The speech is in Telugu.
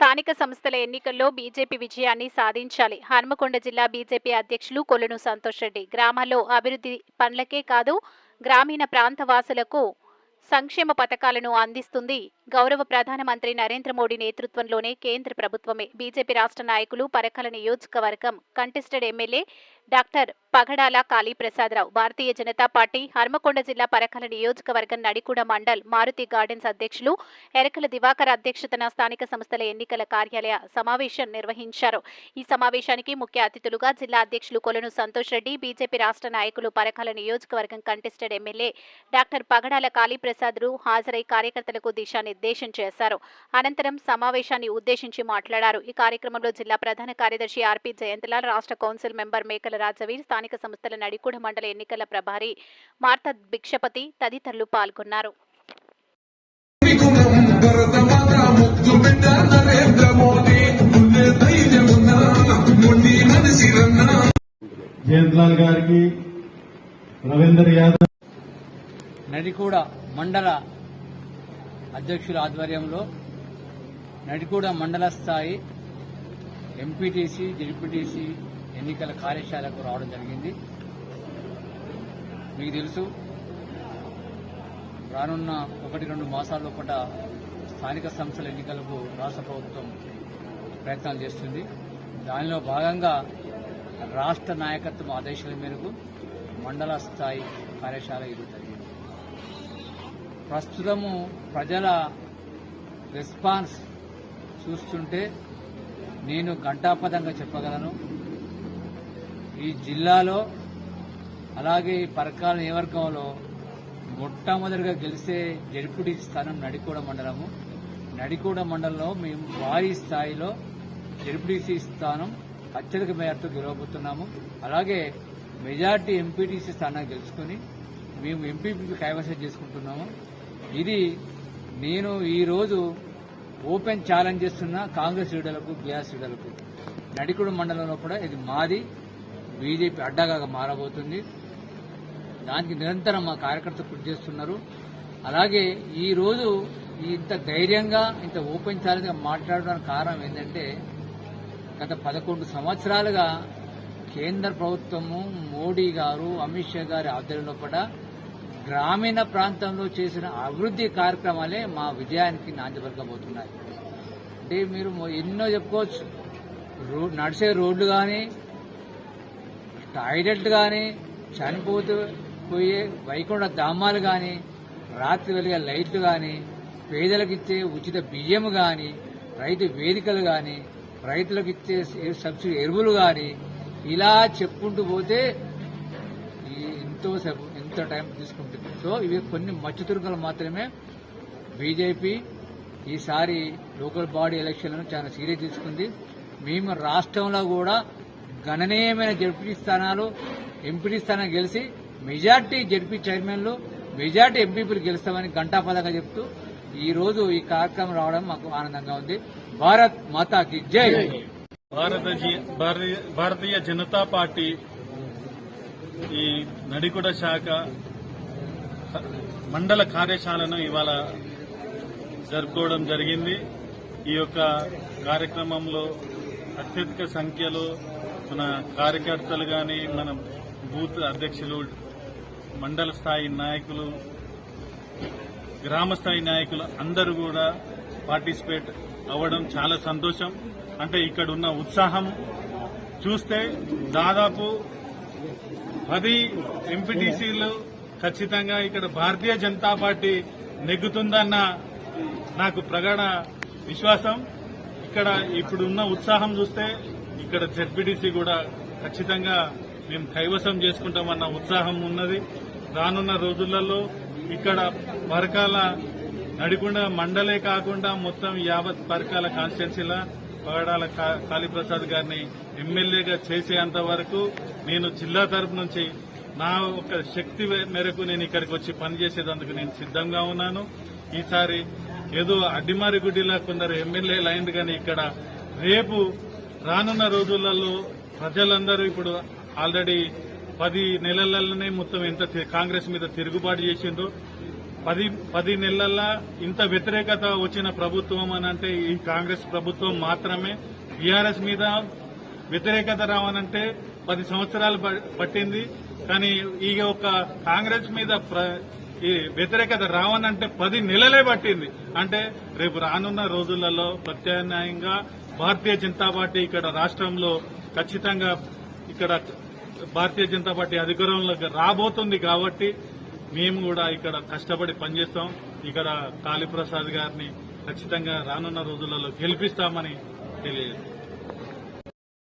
స్థానిక సంస్థల ఎన్నికల్లో బీజేపీ విజయాన్ని సాధించాలి. హన్మకొండ జిల్లా బీజేపీ అధ్యక్షులు కొల్లును సంతోష్ రెడ్డి. గ్రామాల్లో అభివృద్ధి పనులకే కాదు గ్రామీణ ప్రాంత వాసులకు సంక్షేమ పథకాలను అందిస్తుంది. గౌరవ ప్రధానమంత్రి నరేంద్ర మోడీ నేతృత్వంలోనే కేంద్ర ప్రభుత్వమే. బీజేపీ రాష్ట్ర నాయకులు పరకల నియోజకవర్గం contested MLA doctor Pagadala Kaliprasadarao Bharatiya Janata party Hanamkonda జిల్లా పరకాల నియోజకవర్గం నడికూడ మండల్ మారుతి గార్డెన్స్ అధ్యక్షులు ఎరకల దివాకర్ అధ్యక్షతన స్థానిక సంస్థల ఎన్నికల కార్యాలయ సమావేశం నిర్వహించారు. ఈ సమావేశానికి ముఖ్య అతిథులుగా జిల్లా అధ్యక్షులు కొలను సంతోష్ రెడ్డి బీజేపీ రాష్ట్ర నాయకులు పరకాల నియోజకవర్గం కంటెస్టెడ్ ఎమ్మెల్యే డాక్టర్ పగడాల కాళీప్రసాద్లు హాజరై కార్యకర్తలకు దిశానిర్దేశం చేశారు. అనంతరం సమావేశాన్ని ఉద్దేశించి మాట్లాడారు. ఈ కార్యక్రమంలో జిల్లా ప్రధాన కార్యదర్శి ఆర్పి జయంతలాల్ రాష్ట్ర కౌన్సిల్ మెంబర్ మేకల రాజవీర్ స్థానిక సంస్థల నడికూడ మండల ఎన్నికల ప్రభారి మార్త భిక్షపతి తదితరులు పాల్గొన్నారు. జయంత్లాల్ గారికి రవీందర్ యాదవ్ నడికూడ మండల అధ్యక్షుల ఆధ్వర్యంలో నడికూడ మండల స్థాయి ఎంపీటీసీ జడ్పీటీసీ ఎన్నికల కార్యశాలకు రావడం జరిగింది. మీకు తెలుసు రానున్న ఒకటి రెండు మాసాల లోపల స్థానిక సంస్థల ఎన్నికలకు రాష్ట్ర ప్రభుత్వం ప్రయత్నాలు చేస్తుంది. దానిలో భాగంగా రాష్ట్ర నాయకత్వం ఆదేశాల మేరకు మండల స్థాయి కార్యశాల ఇది ప్రస్తుతము ప్రజల రెస్పాన్స్ చూస్తుంటే నేను ఘంటాపదంగా చెప్పగలను. ఈ జిల్లాలో అలాగే ఈ పరకాల నియవర్గంలో మొట్టమొదటిగా గెలిచే జడిపుడి స్థానం నడికూడ మండలము. నడికూడ మండలంలో మేము భారీ స్థాయిలో జడిపుడిసి స్థానం అత్యధిక మేరతో గెలవబోతున్నాము. అలాగే మెజార్టీ ఎంపీటీసీ స్థానాన్ని గెలుచుకుని మేము ఎంపీపీ కైవసం చేసుకుంటున్నాము. ఇది నేను ఈరోజు ఓపెన్ ఛాలెంజ్ చేస్తున్న కాంగ్రెస్ లీడర్లకు బీఆర్ఎస్ లీడర్లకు. నడికుడ మండలంలో కూడా ఇది మాది. బీజేపీ అడ్డాగా మారబోతుంది. దానికి నిరంతరం మా కార్యకర్తలు కృషి చేస్తున్నారు. అలాగే ఈ రోజు ఇంత ధైర్యంగా ఇంత ఓపెన్ ఛాలెంజ్గా మాట్లాడడానికి కారణం ఏంటంటే గత పదకొండు సంవత్సరాలుగా కేంద్ర ప్రభుత్వము మోడీ గారు అమిత్ షా గారి ఆధ్వర్యంలో కూడా గ్రామీణ ప్రాంతంలో చేసిన అభివృద్ధి కార్యక్రమాలే మా విజయానికి నాంది పలకబోతున్నాయి అంటే మీరు ఎన్నో చెప్పుకోవచ్చు. నడిచే రోడ్లు కానీ టాయిలెట్ కానీ చనిపోతూ పోయే వైకుంఠ ధామాలు కానీ రాత్రి వెలిగే లైట్లు కానీ పేదలకు ఇచ్చే ఉచిత బియ్యం కానీ రైతు వేదికలు కానీ రైతులకు ఇచ్చే సబ్సిడీ ఎరువులు కానీ ఇలా చెప్పుకుంటూ పోతే ఎంతో సేపు ఎంతో టైం తీసుకుంటుంది. సో ఇవి కొన్ని మచ్చుతురుకలు మాత్రమే బీజేపీ ఈసారి లోకల్ బాడీ ఎలక్షన్లను చాలా సీరియస్ తీసుకుంది. మేము రాష్ట్రంలో కూడా గణనీయమైన జడ్పీ స్థానాలు ఎంపీ స్థానాలు గెలిచి మెజార్టీ జడ్పీ చైర్మన్లు మెజార్టీ ఎంపీపీలు గెలుస్తామని ఘంటాపదంగా చెప్తూ ఈ రోజు ఈ కార్యక్రమం రావడం మాకు ఆనందంగా ఉంది. భారత్ మాతాకి జై! భారతీయ- భారతీయ జనతా పార్టీ ఈ నడికుడ శాఖ మండల కార్యశాలను ఇవాళ జరుపుకోవడం జరిగింది. ఈ యొక్క కార్యక్రమంలో అత్యధిక సంఖ్యలో మన కార్యకర్తలు కానీ మన బూత్ అధ్యక్షులు మండల స్థాయి నాయకులు గ్రామ స్థాయి నాయకులు అందరూ కూడా పార్టిసిపేట్ అవ్వడం చాలా సంతోషం. అంటే ఇక్కడ ఉన్న ఉత్సాహం చూస్తే దాదాపు పది ఎంపీటీసీలు ఖచ్చితంగా ఇక్కడ భారతీయ జనతా పార్టీ నెగ్గుతుందన్న నాకు ప్రగాఢ విశ్వాసం. ఇక్కడ ఇప్పుడున్న ఉత్సాహం చూస్తే ఇక్కడ జెడ్పీటీసీ కూడా ఖచ్చితంగా మేము కైవసం చేసుకుంటామన్న ఉత్సాహం ఉన్నది. రానున్న రోజులలో ఇక్కడ పరకాల నడికొండ మండలే కాకుండా మొత్తం యావత్ పరకాల కాన్స్టిట్యున్సీల పగడాల కా- కాళీప్రసాద్ గారిని ఎమ్మెల్యేగా చేసేంత వరకు నేను జిల్లా తరపు నుంచి నా ఒక శక్తి మేరకు నేను ఇక్కడికి వచ్చి పనిచేసేదందుకు నేను సిద్ధంగా ఉన్నాను. ఈసారి ఏదో అడ్డిమారిగుడ్డిలా కొందరు ఎమ్మెల్యేలు అయింది కానీ ఇక్కడ రేపు రానున్న రోజులలో ప్రజలందరూ ఇప్పుడు ఆల్రెడీ పది నెలలనే మొత్తం ఎంత కాంగ్రెస్ మీద తిరుగుబాటు చేసిందో పది పది నెలల్లో ఇంత వ్యతిరేకత వచ్చిన ప్రభుత్వం అని అంటే ఈ కాంగ్రెస్ ప్రభుత్వం మాత్రమే బీఆర్ఎస్ మీద వ్యతిరేకత రావనంటే పది సంవత్సరాలు ప- పట్టింది. కానీ ఈ ఒక కాంగ్రెస్ మీద ప్ర- ఈ వ్యతిరేకత రావనంటే పది నెలలే పట్టింది. అంటే రేపు రానున్న రోజులలో ప్రత్యామ్నాయంగా భారతీయ జనతా పార్టీ ఇక్కడ రాష్ట్రంలో ఖచ్చితంగా ఇక్కడ భారతీయ జనతా పార్టీ అధికారంలోకి రాబోతుంది కాబట్టి మేము కూడా ఇక్కడ కష్టపడి పనిచేస్తాం. ఇక్కడ కాళీప్రసాద్ గారిని ఖచ్చితంగా రానున్న రోజులలో గెలిపిస్తామని తెలియజేస్తాం.